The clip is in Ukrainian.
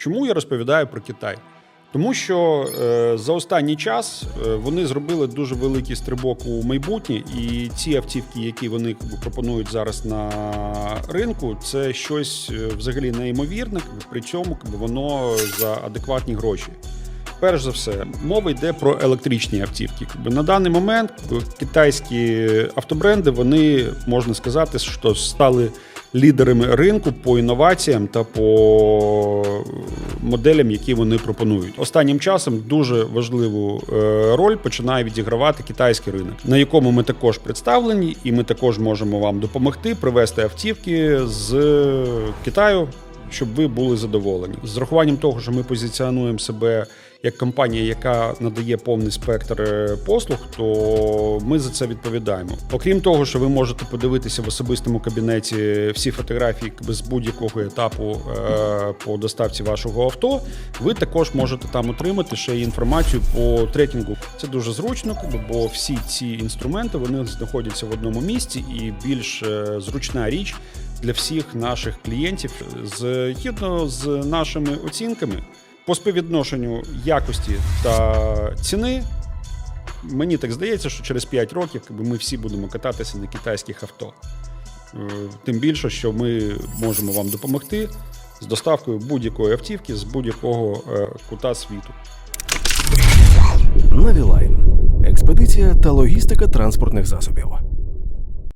Чому я розповідаю про Китай? Тому що е, за останній час е, вони зробили дуже великий стрибок у майбутнє, і ці автівки, які вони пропонують зараз на ринку, це щось е, взагалі неймовірне. При цьому воно за адекватні гроші. Перш за все, мова йде про електричні автівки. На даний момент якби, китайські автобренди вони можна сказати, що стали лідерами ринку по інноваціям та по моделям, які вони пропонують. Останнім часом дуже важливу е, роль починає відігравати китайський ринок, на якому ми також представлені, і ми також можемо вам допомогти привезти автівки з Китаю щоб ви були задоволені. З рахуванням того, що ми позиціонуємо себе як компанія, яка надає повний спектр е, послуг, то ми за це відповідаємо. Окрім того, що ви можете подивитися в особистому кабінеті всі фотографії якби, з будь-якого етапу е, по доставці вашого авто, ви також можете там отримати ще й інформацію по трекінгу. Це дуже зручно, бо всі ці інструменти вони знаходяться в одному місці і більш е, зручна річ для всіх наших клієнтів згідно з нашими оцінками по співвідношенню якості та ціни. Мені так здається, що через 5 років ми всі будемо кататися на китайських авто. Е, Тим більше, що ми можемо вам допомогти з доставкою будь-якої автівки з будь-якого е, кута світу. Навілайн. Експедиція та логістика транспортних засобів.